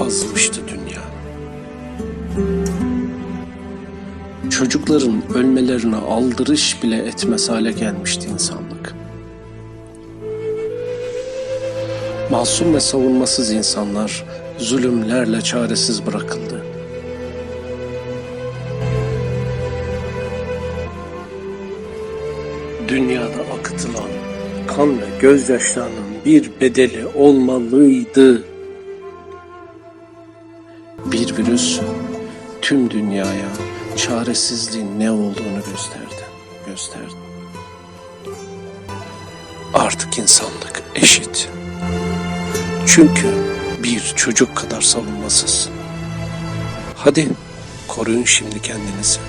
Azmıştı dünya. Çocukların ölmelerine aldırış bile etmez hale gelmişti insanlık. Masum ve savunmasız insanlar zulümlerle çaresiz bırakıldı. Dünyada akıtılan kan ve gözyaşlarının bir bedeli olmalıydı. Bir virüs tüm dünyaya çaresizliğin ne olduğunu gösterdi. Gösterdi. Artık insanlık eşit. Çünkü bir çocuk kadar savunmasız. Hadi koruyun şimdi kendinizi.